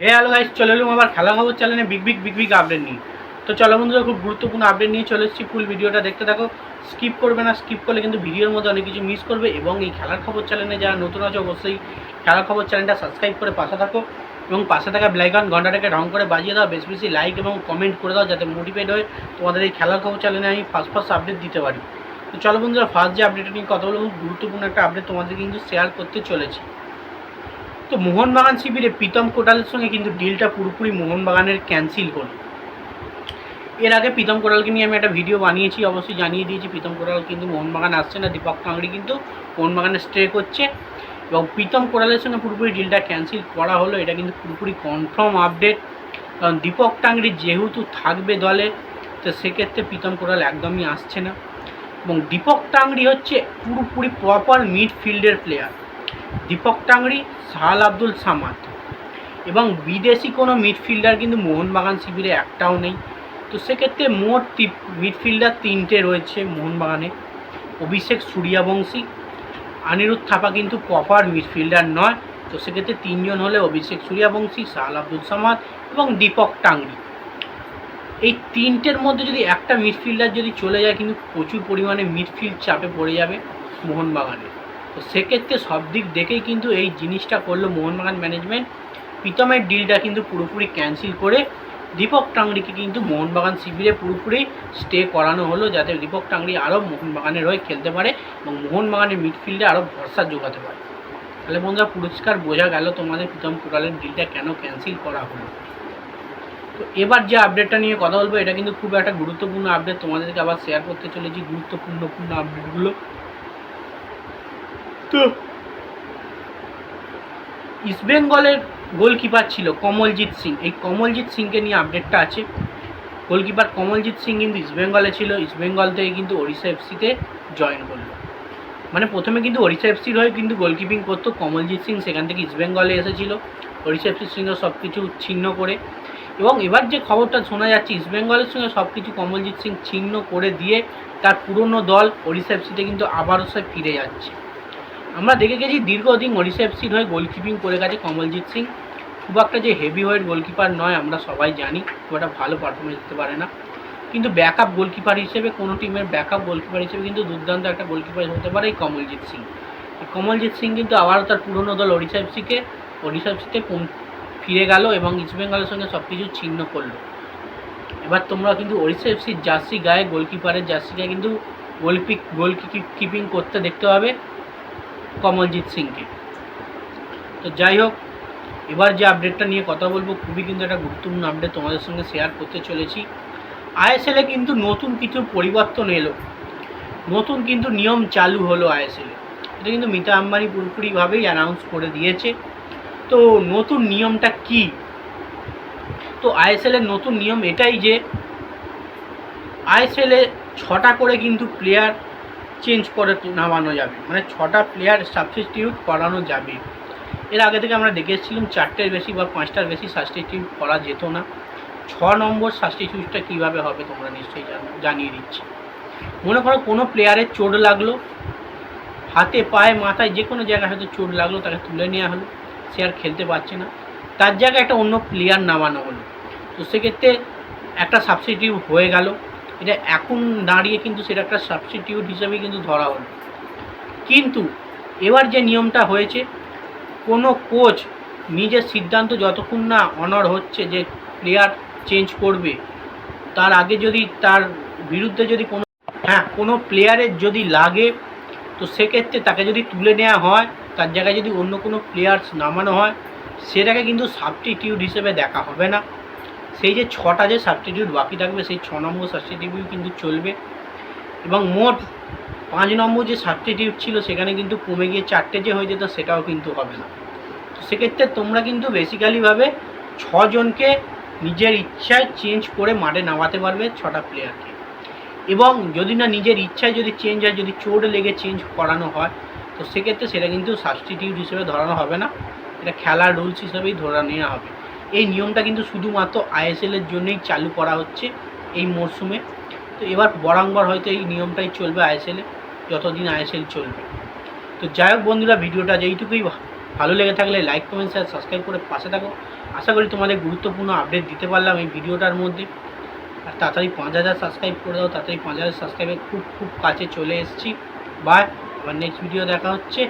হে hello guys চলে এলাম আবার খেলা খবর চ্যানেলে big big big big update নিয়ে। তো চলো বন্ধুরা, খুব গুরুত্বপূর্ণ আপডেট নিয়ে চলে এসেছি ফুল ভিডিওটা দেখতে থাকো। স্কিপ করবে না স্কিপ করলে কিন্তু ভিডিওর মধ্যে অনেক কিছু মিস করবে এবং এই খেলার খবর চ্যানেলে যারা নতুন আছে, অবশ্যই খেলার খবর চ্যানেলটা সাবস্ক্রাইব করে পাশে থাকো এবং পাশে থাকা ব্লাইকন ঘন্টাটাকে রং করে বাজিয়ে দাও, বেশি বেশি লাইক এবং কমেন্ট করে দাও যাতে মোটিভেট হয়ে তোমাদের এই খেলার খবর চ্যানেলে আমি ফার্স্ট ফার্স্ট আপডেট দিতে পারি। তো চলো বন্ধুরা ফার্স্ট যে আপডেট নিয়ে কথা বলব, খুব গুরুত্বপূর্ণ একটা আপডেট তোমাদের কিন্তু শেয়ার করতে চলেছি। তো মোহনবাগান শিবিরে প্রীতম কোটালের সঙ্গে কিন্তু ডিলটা পুরোপুরি মোহনবাগানের ক্যান্সেল হলো। এর আগে প্রীতম কোটালকে নিয়ে আমি একটা ভিডিও বানিয়েছি, অবশ্যই জানিয়ে দিয়েছি। প্রীতম কোটাল কিন্তু মোহনবাগান আসছে না, দীপক কাংড়ি কিন্তু মোহনবাগানে স্টে করছে। এবং প্রীতম কোটালের সঙ্গে পুরোপুরি ডিলটা ক্যান্সেল করা হলো, এটা কিন্তু পুরোপুরি কনফার্ম আপডেট কারণ দীপক টাংরি যেহেতু থাকবে দলে, তো সেক্ষেত্রে প্রীতম কোটাল একদমই আসছে না। এবং দীপক টাংরি হচ্ছে পুরোপুরি প্রপার মিডফিল্ডের প্লেয়ার দীপক টাংরি সাহাল আব্দুল সামাদ। এবং বিদেশি কোনো মিডফিল্ডার কিন্তু মোহনবাগান শিবিরে একটাও নেই। তো সেক্ষেত্রে মোট মিডফিল্ডার তিনটে রয়েছে মোহনবাগানে। অভিষেক সূর্যবংশী, আনিরুদ্ধ থাপা কিন্তু প্রপার মিডফিল্ডার নয়। তো সেক্ষেত্রে তিনজন হলে অভিষেক সূর্যবংশী সাহাল আব্দুল সামাদ এবং দীপক টাংরি। এই তিনটের মধ্যে যদি একটা মিডফিল্ডার যদি চলে যায়, কিন্তু প্রচুর পরিমাণে মিডফিল্ড চাপে পড়ে যাবে মোহনবাগানে। তো সেক্ষেত্রে সব দিক দেখেই কিন্তু এই জিনিসটা করল মোহনবাগান ম্যানেজমেন্ট। প্রীতমের ডিলটা কিন্তু পুরোপুরি ক্যান্সেল করে দীপক টাংরিকে কিন্তু মোহনবাগান শিবিরে পুরোপুরি স্টে করানো হলো যাতে দীপক টাংরি আরও মোহনবাগানের হয়ে খেলতে পারে এবং মোহনবাগানের মিডফিল্ডে আরও ভরসা যোগাতে পারে। তাহলে বন্ধুরা পুরস্কার বোঝা গেল তোমাদের প্রীতম কোটালের ডিলটা কেন ক্যান্সেল করা হলো। তো এবার যে আপডেটটা নিয়ে কথা বলব, এটা কিন্তু খুব একটা গুরুত্বপূর্ণ আপডেট তোমাদেরকে আবার শেয়ার করতে চলেছি গুরুত্বপূর্ণপূর্ণ আপডেটগুলো তো। ইস্টবেঙ্গলের গোলকিপার ছিল কমলজিৎ সিং এই কমলজিৎ সিংকে নিয়ে আপডেটটা আছে। গোলকিপার কমলজিৎ সিং কিন্তু ইস্টবেঙ্গলে ছিল। ইস্টবেঙ্গল থেকে কিন্তু ওড়িশা এফসিতে জয়েন করল। মানে প্রথমে কিন্তু ওড়িশা এফসির হয়ে কিন্তু গোলকিপিং করতো কমলজিৎ সিং সেখান থেকে ইস্টবেঙ্গলে এসেছিল। ওড়িশা এফসির সঙ্গে সব কিছু ছিন্ন করে। এবং এবার যে খবরটা শোনা যাচ্ছে ইস্টবেঙ্গলের সঙ্গে সব কিছু কমলজিৎ সিং ছিন্ন করে দিয়ে তার পুরনো দল ওড়িশা এফসিতে কিন্তু আবারও সে ফিরে যাচ্ছে। আমরা দেখে গেছি দীর্ঘদিন ওড়িশা এফসির হয়ে গোলকিপিং করে গেছে কমলজিৎ সিং। খুব একটা যে হেভি ওয়েট গোলকিপার নয়, আমরা সবাই জানি, খুব একটা ভালো পারফরমেন্স দিতে পারে না। কিন্তু ব্যাকআপ গোলকিপার হিসেবে, কোনো টিমের ব্যাকআপ গোলকিপার হিসেবে কিন্তু দুর্দান্ত একটা গোলকিপার হতে পারে এই কমলজিৎ সিং। কমলজিৎ সিং কিন্তু আবারও তার পুরনো দল ওড়িশা এফসিকে ওড়িশা এফসিতে ফিরে গেল এবং ইস্টবেঙ্গলের সঙ্গে সব কিছু ছিন্ন করল। এবার তোমরা কিন্তু ওড়িশা এফসির জার্সি গায়ে গোলকিপারের জার্সি গায়ে কিন্তু গোলপিক গোল কিপিং করতে দেখতে হবে কমলজিৎ সিংকে। তো যাই হোক, এবার যে আপডেটটা নিয়ে কথা বলব, খুবই কিন্তু একটা গুরুত্বপূর্ণ আপডেট তোমাদের সঙ্গে শেয়ার করতে চলেছি। আইএসএলে কিন্তু নতুন কিছু পরিবর্তন এলো। নতুন কিন্তু নিয়ম চালু হলো আইএসএলে এটা কিন্তু মিতা আম্বানি পুরোপুরিভাবেই অ্যানাউন্স করে দিয়েছে। তো নতুন নিয়মটা কি? তো আইএসএলের নতুন নিয়ম এটাই যে, আইএসএলে ছটা করে কিন্তু প্লেয়ার চেঞ্জ করে নামানো যাবে। মানে ছটা প্লেয়ার সাবস্টিটিউট করানো যাবে। এর আগে থেকে আমরা দেখে এসেছিলাম চারটের বেশি বা পাঁচটার বেশি সাবস্টিটিউট করা যেত না। ছ নম্বর সাবস্টিটিউটটা কীভাবে হবে তোমরা নিশ্চয়ই জানো, জানিয়ে দিচ্ছি। মনে করো কোনো প্লেয়ারের চোট লাগল, হাতে পায়ে মাথায় যে কোনো জায়গায় হয়তো চোট লাগল, তাকে তুলে নেওয়া হলো, সে আর খেলতে পারছে না। তার জায়গায় একটা অন্য প্লেয়ার নামানো হলো। তো সেক্ষেত্রে একটা সাবস্টিটিউট হয়ে গেল। এটা এখন দাঁড়িয়ে কিন্তু সেটা একটা সাবস্টিটিউট হিসেবে কিন্তু ধরা হলো। কিন্তু এবার যে নিয়মটা হয়েছে, কোনো কোচ নিজের সিদ্ধান্ত যতক্ষণ না অনর হচ্ছে যে প্লেয়ার চেঞ্জ করবে, তার আগে যদি তার বিরুদ্ধে যদি কোনো হ্যাঁ কোনো প্লেয়ারের যদি লাগে, তো সেক্ষেত্রে তাকে যদি তুলে নেওয়া হয়, তার জায়গায় যদি অন্য কোনো প্লেয়ার্স নামানো হয়, সেটাকে কিন্তু সাবস্টিটিউট হিসেবে দেখা হবে না। সেই যে ছটা যে সাবস্টিটিউট বাকি থাকবে, সেই ছ নম্বর সাবস্টিটিউট কিন্তু চলবে। এবং মোট পাঁচ নম্বর যে সাবস্টিটিউট ছিল, সেখানে কিন্তু কমে গিয়ে চারটে যে হয়ে যেত, সেটাও কিন্তু হবে না। তো সেক্ষেত্রে তোমরা কিন্তু বেসিক্যালিভাবে ছজনকে নিজের ইচ্ছায় চেঞ্জ করে মাঠে নামাতে পারবে ছটা প্লেয়ারকে এবং যদি না নিজের ইচ্ছায় যদি চেঞ্জ হয়, যদি চোট লেগে চেঞ্জ করানো হয়, তো সেক্ষেত্রে সেটা কিন্তু সাবস্টিটিউট হিসেবে ধরানো হবে না। এটা খেলার রুলস হিসেবেই ধরে নেওয়া হবে। এই নিয়মটা কিন্তু শুধুমাত্র আইএসএলের জন্যই চালু করা হচ্ছে এই মরশুমে তো এবার বরাঙ্গর হয়তো এই নিয়মটাই চলবে আইএসএলে যতদিন আইএসএল চলবে। তো যাই হোক বন্ধুরা, ভিডিওটা যেইটুকুই ভালো লেগে থাকলে লাইক, কমেন্ট, শেয়ার, সাবস্ক্রাইব করে পাশে থাকো। আশা করি তোমাদের গুরুত্বপূর্ণ আপডেট দিতে পারলাম এই ভিডিওটার মধ্যে। আর তাড়াতাড়ি পাঁচ হাজার সাবস্ক্রাইব করে দাও, তাড়াতাড়ি পাঁচ হাজার সাবস্ক্রাইবের খুব খুব কাছে চলে এসেছি। বাই, আবার নেক্সট ভিডিও দেখা হচ্ছে।